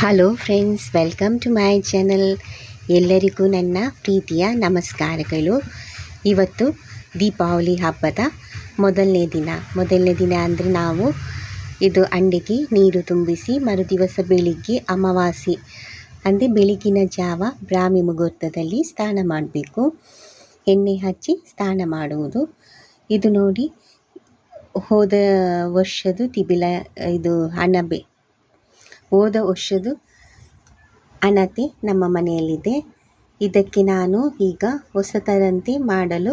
Hello friends welcome to my channel ಎಲ್ಲರಿಗೂ ನನ್ನ ಪ್ರೀತಿಯ ನಮಸ್ಕಾರಗಳು. ಇವತ್ತು ದೀಪಾವಳಿ ಹಬ್ಬದ ಮೊದಲನೇ ದಿನ. ಮೊದಲನೇ ದಿನ ಅಂದರೆ ನಾವು ಇದು ಅಂಡಿಗೆ ನೀರು ತುಂಬಿಸಿ, ಮರುದಿವಸ ಬೆಳಿಗ್ಗೆ ಅಮಾವಾಸ್ಯೆ ಅಂದರೆ ಬೆಳಗಿನ ಜಾವ ಬ್ರಾಹ್ಮಿ ಮುಹೂರ್ತದಲ್ಲಿ ಸ್ನಾನ ಮಾಡಬೇಕು. ಎಣ್ಣೆ ಹಚ್ಚಿ ಸ್ನಾನ ಮಾಡುವುದು. ಇದು ನೋಡಿ ಹೋದ ವರ್ಷದ್ದು ತಿಬಿಲ, ಇದು ಅಣಬೆ ಹೋದ ವರ್ಷದ್ದು ಅಣತೆ ನಮ್ಮ ಮನೆಯಲ್ಲಿದೆ. ಇದಕ್ಕೆ ನಾನು ಈಗ ಹೊಸತರಂತೆ ಮಾಡಲು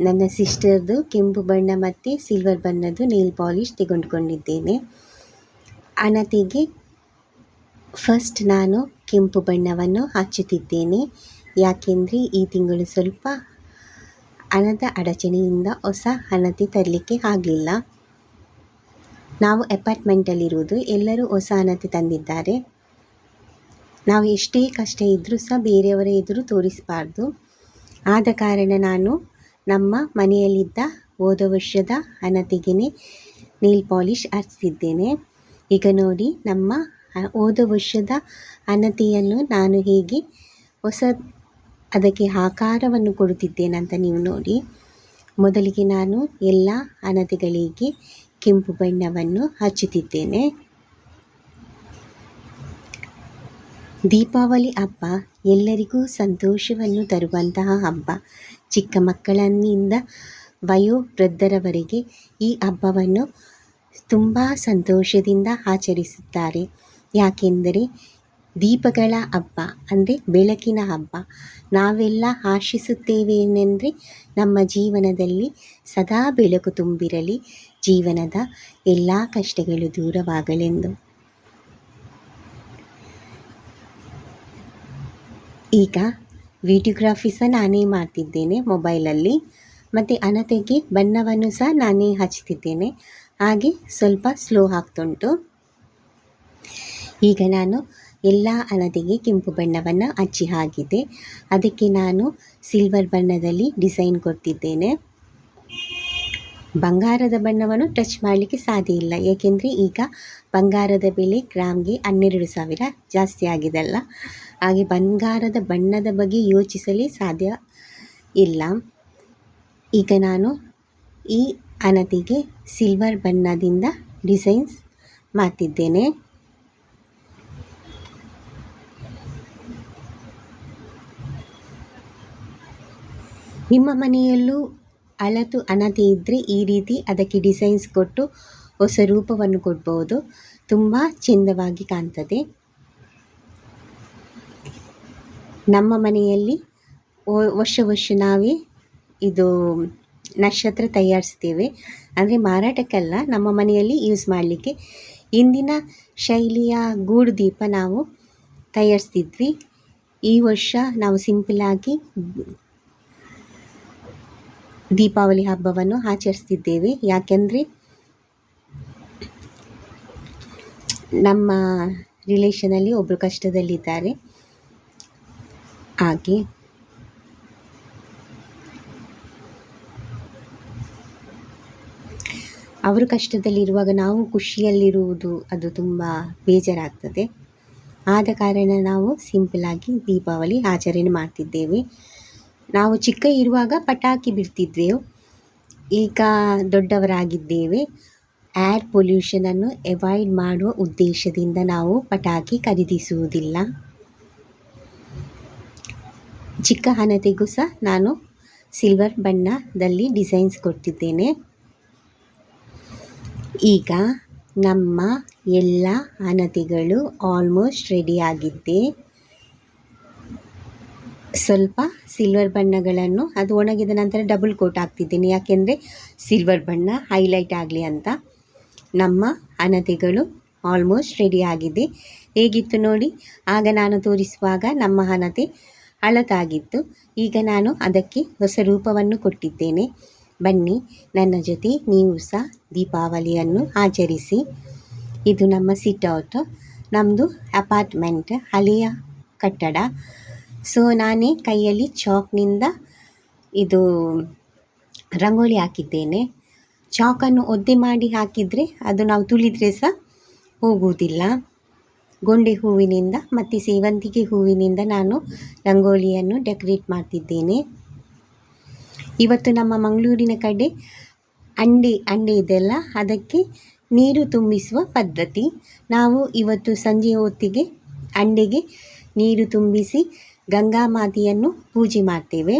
ನನ್ನ ಸಿಸ್ಟರ್ದು ಕೆಂಪು ಬಣ್ಣ ಮತ್ತು ಸಿಲ್ವರ್ ಬಣ್ಣದ್ದು ನೀಲ್ ಪಾಲಿಷ್ ತೆಗೆದುಕೊಂಡಿದ್ದೇನೆ. ಅಣತೆಗೆ ಫಸ್ಟ್ ನಾನು ಕೆಂಪು ಬಣ್ಣವನ್ನು ಹಚ್ಚುತ್ತಿದ್ದೇನೆ. ಯಾಕೆಂದರೆ ಈ ತಿಂಗಳು ಸ್ವಲ್ಪ ಹಣದ ಅಡಚಣೆಯಿಂದ ಹೊಸ ಹಣತೆ ತರಲಿಕ್ಕೆ ಆಗಲಿಲ್ಲ. ನಾವು ಅಪಾರ್ಟ್ಮೆಂಟಲ್ಲಿರುವುದು ಎಲ್ಲರೂ ಹೊಸ ಅನತೆ ತಂದಿದ್ದಾರೆ. ನಾವು ಎಷ್ಟೇ ಕಷ್ಟ ಇದ್ದರೂ ಸಹ ಬೇರೆಯವರ ಎದುರು ತೋರಿಸಬಾರ್ದು. ಆದ ಕಾರಣ ನಾನು ನಮ್ಮ ಮನೆಯಲ್ಲಿದ್ದ ಹೋದ ವರ್ಷದ ಹಣತೆಗೆ ನೀಲ್ ಪಾಲಿಶ್ ಹಚ್ಚಿದ್ದೇನೆ ಈಗ ನೋಡಿ ನಮ್ಮ ಹೋದ ವರ್ಷದ ಅನತೆಯನ್ನು ನಾನು ಹೇಗೆ ಹೊಸ ಅದಕ್ಕೆ ಆಕಾರವನ್ನು ಕೊಡುತ್ತಿದ್ದೇನೆ ಅಂತ ನೀವು ನೋಡಿ. ಮೊದಲಿಗೆ ನಾನು ಎಲ್ಲ ಹಣತೆಗಳಿಗೆ ಕೆಂಪು ಬಣ್ಣವನ್ನು ಹಚ್ಚುತ್ತಿದ್ದೇನೆ. ದೀಪಾವಳಿ ಹಬ್ಬ ಎಲ್ಲರಿಗೂ ಸಂತೋಷವನ್ನು ತರುವಂತಹ ಹಬ್ಬ. ಚಿಕ್ಕ ಮಕ್ಕಳಿಂದ ವಯೋವೃದ್ಧರವರೆಗೆ ಈ ಹಬ್ಬವನ್ನು ತುಂಬ ಸಂತೋಷದಿಂದ ಆಚರಿಸುತ್ತಾರೆ. ಯಾಕೆಂದರೆ ದೀಪಗಳ ಹಬ್ಬ ಅಂದರೆ ಬೆಳಕಿನ ಹಬ್ಬ. ನಾವೆಲ್ಲ ಆಶಿಸುತ್ತೇವೆ ಏನೆಂದರೆ ನಮ್ಮ ಜೀವನದಲ್ಲಿ ಸದಾ ಬೆಳಕು ತುಂಬಿರಲಿ. ಜೀವನದ ಎಲ್ಲ ಕಷ್ಟಗಳು ದೂರವಾಗಲೆಂದು. ಈಗ ವಿಡಿಯೋಗ್ರಾಫಿ ಸಹ ನಾನೇ ಮಾಡ್ತಿದ್ದೇನೆ ಮೊಬೈಲಲ್ಲಿ, ಮತ್ತು ಅನತೆಗೆ ಬಣ್ಣವನ್ನು ಸಹ ನಾನೇ ಹಚ್ತಿದ್ದೇನೆ. ಹಾಗೆ ಸ್ವಲ್ಪ ಸ್ಲೋ ಆಗ್ತುಂಟು. ಈಗ ನಾನು ಎಲ್ಲ ಅನತೆಗೆ ಕೆಂಪು ಬಣ್ಣವನ್ನು ಹಚ್ಚಿ ಹಾಕಿದೆ ಅದಕ್ಕೆ ನಾನು ಸಿಲ್ವರ್ ಬಣ್ಣದಲ್ಲಿ ಡಿಸೈನ್ ಕೊಡ್ತಿದ್ದೇನೆ. ಬಂಗಾರದ ಬಣ್ಣವನ್ನು ಟಚ್ ಮಾಡಲಿಕ್ಕೆ ಸಾಧ್ಯ ಇಲ್ಲ. ಏಕೆಂದರೆ ಈಗ ಬಂಗಾರದ ಬೆಲೆ ಗ್ರಾಮ್ಗೆ ಹನ್ನೆರಡು ಸಾವಿರ ಜಾಸ್ತಿ ಆಗಿದೆಲ್ಲ. ಹಾಗೆ ಬಂಗಾರದ ಬಣ್ಣದ ಬಗ್ಗೆ ಯೋಚಿಸಲೇ ಸಾಧ್ಯ ಇಲ್ಲ. ಈಗ ನಾನು ಈ ಅನತಿಗೆ ಸಿಲ್ವರ್ ಬಣ್ಣದಿಂದ ಡಿಸೈನ್ಸ್ ಮಾಡ್ತಿದ್ದೇನೆ. ನಿಮ್ಮ ಮನೆಯಲ್ಲೂ ಹಳತು ಅನತಿ ಇದ್ದರೆ ಈ ರೀತಿ ಅದಕ್ಕೆ ಡಿಸೈನ್ಸ್ ಕೊಟ್ಟು ಹೊಸ ರೂಪವನ್ನು ಕೊಡ್ಬೋದು. ತುಂಬ ಚೆಂದವಾಗಿ ಕಾಣ್ತದೆ. ನಮ್ಮ ಮನೆಯಲ್ಲಿ ವರ್ಷ ವರ್ಷ ನಾವೇ ಇದು ನಕ್ಷತ್ರ ತಯಾರಿಸ್ತೇವೆ. ಅಂದರೆ ಮಾರಾಟಕ್ಕಲ್ಲ, ನಮ್ಮ ಮನೆಯಲ್ಲಿ ಯೂಸ್ ಮಾಡಲಿಕ್ಕೆ ಇಂದಿನ ಶೈಲಿಯ ಗೂಡು ದೀಪ ನಾವು ತಯಾರಿಸ್ತಿದ್ವಿ. ಈ ವರ್ಷ ನಾವು ಸಿಂಪಲಾಗಿ ದೀಪಾವಳಿ ಹಬ್ಬವನ್ನು ಆಚರಿಸ್ತಿದ್ದೇವೆ. ಯಾಕೆಂದರೆ ನಮ್ಮ ರಿಲೇಷನಲ್ಲಿ ಒಬ್ಬರು ಕಷ್ಟದಲ್ಲಿದ್ದಾರೆ. ಹಾಗೆ ಅವರು ಕಷ್ಟದಲ್ಲಿರುವಾಗ ನಾವು ಖುಷಿಯಲ್ಲಿರುವುದು ಅದು ತುಂಬ ಬೇಜಾರಾಗ್ತದೆ. ಆದ ಕಾರಣ ನಾವು ಸಿಂಪಲ್ ಆಗಿ ದೀಪಾವಳಿ ಆಚರಣೆ ಮಾಡ್ತಿದ್ದೇವೆ. ನಾವು ಚಿಕ್ಕ ಇರುವಾಗ ಪಟಾಕಿ ಬಿಡ್ತಿದ್ದೆವು ಈಗ ದೊಡ್ಡವರಾಗಿದ್ದೇವೆ. ಏರ್ ಪೊಲ್ಯೂಷನನ್ನು ಅವಾಯ್ಡ್ ಮಾಡುವ ಉದ್ದೇಶದಿಂದ ನಾವು ಪಟಾಕಿ ಖರೀದಿಸುವುದಿಲ್ಲ. ಚಿಕ್ಕ ಹಣತೆಗೂ ಸಹ ನಾನು ಸಿಲ್ವರ್ ಬಣ್ಣದಲ್ಲಿ ಡಿಸೈನ್ಸ್ ಕೊಡ್ತಿದ್ದೇನೆ ಈಗ ನಮ್ಮ ಎಲ್ಲ ಹಣತೆಗಳು ಆಲ್ಮೋಸ್ಟ್ ರೆಡಿಯಾಗಿದೆ ಸ್ವಲ್ಪ ಸಿಲ್ವರ್ ಬಣ್ಣಗಳನ್ನು, ಅದು ಒಣಗಿದ ನಂತರ ಡಬಲ್ ಕೋಟ್ ಹಾಕ್ತಿದ್ದೀನಿ. ಯಾಕೆಂದರೆ ಸಿಲ್ವರ್ ಬಣ್ಣ ಹೈಲೈಟ್ ಆಗಲಿ ಅಂತ ನಮ್ಮ ಹಣತೆಗಳು ಆಲ್ಮೋಸ್ಟ್ ರೆಡಿ ಆಗಿದೆ. ಹೇಗಿತ್ತು ನೋಡಿ, ಆಗ ನಾನು ತೋರಿಸುವಾಗ ನಮ್ಮ ಹಣತೆ ಹಳತಾಗಿತ್ತು ಈಗ ನಾನು ಅದಕ್ಕೆ ಹೊಸ ರೂಪವನ್ನು ಕೊಟ್ಟಿದ್ದೇನೆ. ಬನ್ನಿ, ನನ್ನ ಜೊತೆ ನೀವು ಸಹ ದೀಪಾವಳಿಯನ್ನು ಆಚರಿಸಿ. ಇದು ನಮ್ಮ ಸಿಟ್ಔಟ್ ನಮ್ಮದು ಅಪಾರ್ಟ್ಮೆಂಟ್ ಹಳೆಯ ಕಟ್ಟಡ. ಸೊ ನಾನೇ ಕೈಯಲ್ಲಿ ಚಾಕ್ನಿಂದ ಇದು ರಂಗೋಲಿ ಹಾಕಿದ್ದೇನೆ. ಚಾಕನ್ನು ಒದ್ದೆ ಮಾಡಿ ಹಾಕಿದರೆ ಅದು ನಾವು ತುಳಿದರೆ ಸಹ ಹೋಗುವುದಿಲ್ಲ. ಗೊಂಡೆ ಹೂವಿನಿಂದ ಮತ್ತು ಸೇವಂತಿಗೆ ಹೂವಿನಿಂದ ನಾನು ರಂಗೋಲಿಯನ್ನು ಡೆಕೋರೇಟ್ ಮಾಡ್ತಿದ್ದೇನೆ. ಇವತ್ತು ನಮ್ಮ ಮಂಗಳೂರಿನ ಕಡೆ ಅಂಡೆ ಅಂಡೆ ಇದೆಲ್ಲ ಅದಕ್ಕೆ ನೀರು ತುಂಬಿಸುವ ಪದ್ಧತಿ. ನಾವು ಇವತ್ತು ಸಂಜೆ ಹೊತ್ತಿಗೆ ಅಂಡೆಗೆ ನೀರು ತುಂಬಿಸಿ ಗಂಗಾ ಮಾತೆಯನ್ನು ಪೂಜೆ ಮಾಡ್ತೇವೆ.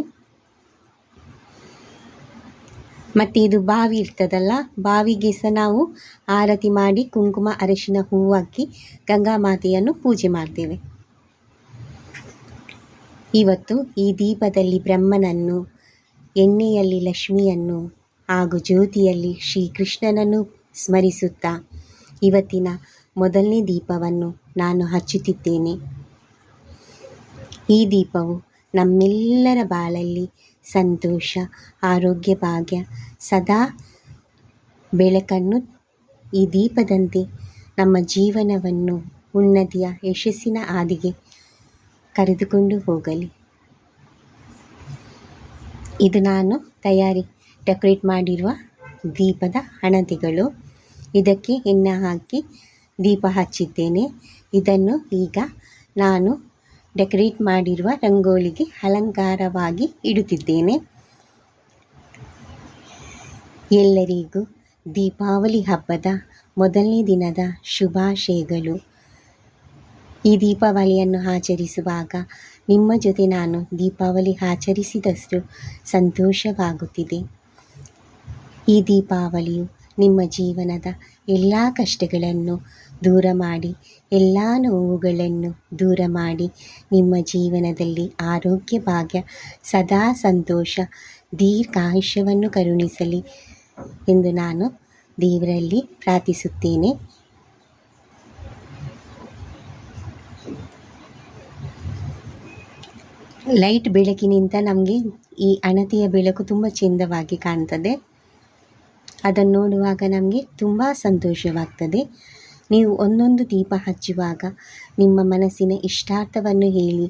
ಮತ್ತು ಇದು ಬಾವಿ ಇರ್ತದಲ್ಲ, ಬಾವಿಗೆ ಸಹ ನಾವು ಆರತಿ ಮಾಡಿ ಕುಂಕುಮ, ಅರಿಶಿನ ಹೂ ಹಾಕಿ ಗಂಗಾ ಮಾತೆಯನ್ನು ಪೂಜೆ ಮಾಡ್ತೇವೆ. ಇವತ್ತು ಈ ದೀಪದಲ್ಲಿ ಬ್ರಹ್ಮನನ್ನು, ಎಣ್ಣೆಯಲ್ಲಿ ಲಕ್ಷ್ಮಿಯನ್ನು ಹಾಗೂ ಜ್ಯೋತಿಯಲ್ಲಿ ಶ್ರೀಕೃಷ್ಣನನ್ನು ಸ್ಮರಿಸುತ್ತಾ ಇವತ್ತಿನ ಮೊದಲನೇ ದೀಪವನ್ನು ನಾನು ಹಚ್ಚುತ್ತಿದ್ದೇನೆ. ಈ ದೀಪವು ನಮ್ಮೆಲ್ಲರ ಬಾಳಲ್ಲಿ ಸಂತೋಷ, ಆರೋಗ್ಯ, ಭಾಗ್ಯ. ಸದಾ ಬೆಳಕನ್ನು ಈ ದೀಪದಂತೆ ನಮ್ಮ ಜೀವನವನ್ನು ಉನ್ನತಿಯ ಯಶಸ್ಸಿನ ಹಾದಿಗೆ ಕರೆದುಕೊಂಡು ಹೋಗಲಿ. ಇದು ನಾನು ತಯಾರಿ, ಡೆಕೋರೇಟ್ ಮಾಡಿರುವ ದೀಪದ ಹಣತೆಗಳು. ಇದಕ್ಕೆ ಎಣ್ಣೆ ಹಾಕಿ ದೀಪ ಹಚ್ಚಿದ್ದೇನೆ. ಇದನ್ನು ಈಗ ನಾನು ಡೆಕೋರೇಟ್ ಮಾಡಿರುವ ರಂಗೋಲಿಗೆ ಅಲಂಕಾರವಾಗಿ ಇಡುತ್ತಿದ್ದೇನೆ. ಎಲ್ಲರಿಗೂ ದೀಪಾವಳಿ ಹಬ್ಬದ ಮೊದಲನೇ ದಿನದ ಶುಭಾಶಯಗಳು. ಈ ದೀಪಾವಳಿಯನ್ನು ಆಚರಿಸುವಾಗ ನಿಮ್ಮ ಜೊತೆ ನಾನು ದೀಪಾವಳಿ ಆಚರಿಸಿದಷ್ಟು ಸಂತೋಷವಾಗುತ್ತಿದೆ. ಈ ದೀಪಾವಳಿಯು ನಿಮ್ಮ ಜೀವನದ ಎಲ್ಲ ಕಷ್ಟಗಳನ್ನು ದೂರ ಮಾಡಿ ಎಲ್ಲ ನೋವುಗಳನ್ನು ದೂರ ಮಾಡಿ ನಿಮ್ಮ ಜೀವನದಲ್ಲಿ ಆರೋಗ್ಯ ಭಾಗ್ಯ, ಸದಾ ಸಂತೋಷ, ದೀರ್ಘಾಯುಷ್ಯವನ್ನು ಕರುಣಿಸಲಿ ಎಂದು ನಾನು ದೇವರಲ್ಲಿ ಪ್ರಾರ್ಥಿಸುತ್ತೇನೆ. ಲೈಟ್ ಬೆಳಕಿನಿಂದ ನಮಗೆ ಈ ಅಣತಿಯ ಬೆಳಕು ತುಂಬ ಚೆಂದವಾಗಿ ಕಾಣ್ತದೆ. ಅದನ್ನು ನೋಡುವಾಗ ನಮಗೆ ತುಂಬ ಸಂತೋಷವಾಗ್ತದೆ. ನೀವು ಒಂದೊಂದು ದೀಪ ಹಚ್ಚುವಾಗ ನಿಮ್ಮ ಮನಸ್ಸಿನ ಇಷ್ಟಾರ್ಥವನ್ನು ಹೇಳಿ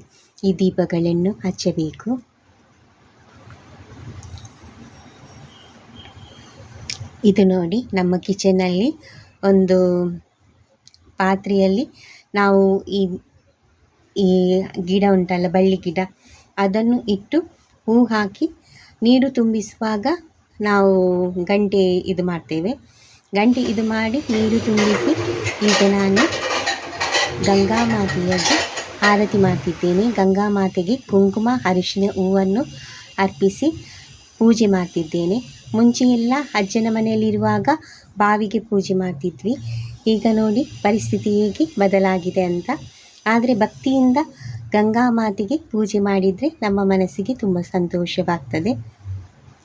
ಈ ದೀಪಗಳನ್ನು ಹಚ್ಚಬೇಕು. ಇದು ನೋಡಿ ನಮ್ಮ ಕಿಚನಲ್ಲಿ ಒಂದು ಪಾತ್ರೆಯಲ್ಲಿ ನಾವು ಈ ಈ ಗಿಡ ಉಂಟಲ್ಲ, ಬಳ್ಳಿ ಗಿಡ, ಅದನ್ನು ಇಟ್ಟು ಹೂ ಹಾಕಿ ನೀರು ತುಂಬಿಸುವಾಗ ನಾವು ಗಂಟೆ ಇದು ಮಾಡ್ತೇವೆ. ಗಂಟೆ ಇದು ಮಾಡಿ ನೀರು ತುಂಬಿಸಿ ಈಗ ನಾನು ಗಂಗಾ ಮಾತೆಯಲ್ಲಿ ಆರತಿ ಮಾಡ್ತಿದ್ದೇನೆ. ಗಂಗಾ ಮಾತೆಗೆ ಕುಂಕುಮ, ಅರಿಶಿನ ಹೂವನ್ನು ಅರ್ಪಿಸಿ ಪೂಜೆ ಮಾಡ್ತಿದ್ದೇನೆ. ಮುಂಚೆ ಎಲ್ಲ ಅಜ್ಜನ ಮನೆಯಲ್ಲಿರುವಾಗ ಬಾವಿಗೆ ಪೂಜೆ ಮಾಡ್ತಿದ್ವಿ. ಈಗ ನೋಡಿ ಪರಿಸ್ಥಿತಿ ಹೇಗೆ ಬದಲಾಗಿದೆ ಅಂತ. ಆದರೆ ಭಕ್ತಿಯಿಂದ ಗಂಗಾ ಮಾತೆಗೆ ಪೂಜೆ ಮಾಡಿದರೆ ನಮ್ಮ ಮನಸ್ಸಿಗೆ ತುಂಬ ಸಂತೋಷವಾಗ್ತದೆ.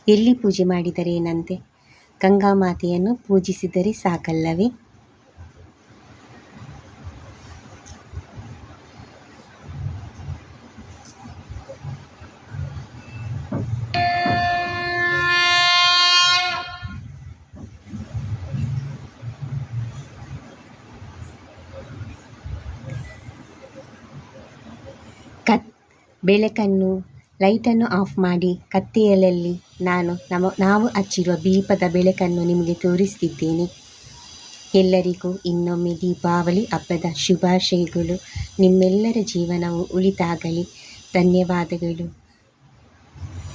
ಎಲ್ಲಿ ಪೂಜೆ ಮಾಡಿದರೆ ಏನಂತೆ? ಗಂಗಾ ಮಾತೆಯನ್ನು ಪೂಜಿಸಿದರೆ ಸಾಕಲ್ಲವೇ? ಬೆಳಕನ್ನು, ಲೈಟನ್ನು ಆಫ್ ಮಾಡಿ ಕತ್ತಲೆಯಲ್ಲಿ ನಾನು ನಮ್ಮ ನಾವು ಹಚ್ಚಿರುವ ದೀಪದ ಬೆಳಕನ್ನು ನಿಮಗೆ ತೋರಿಸ್ತಿದ್ದೇನೆ. ಎಲ್ಲರಿಗೂ ಇನ್ನೊಮ್ಮೆ ದೀಪಾವಳಿ ಹಬ್ಬದ ಶುಭಾಶಯಗಳು. ನಿಮ್ಮೆಲ್ಲರ ಜೀವನವು ಉಳಿತಾಗಲಿ ಧನ್ಯವಾದಗಳು.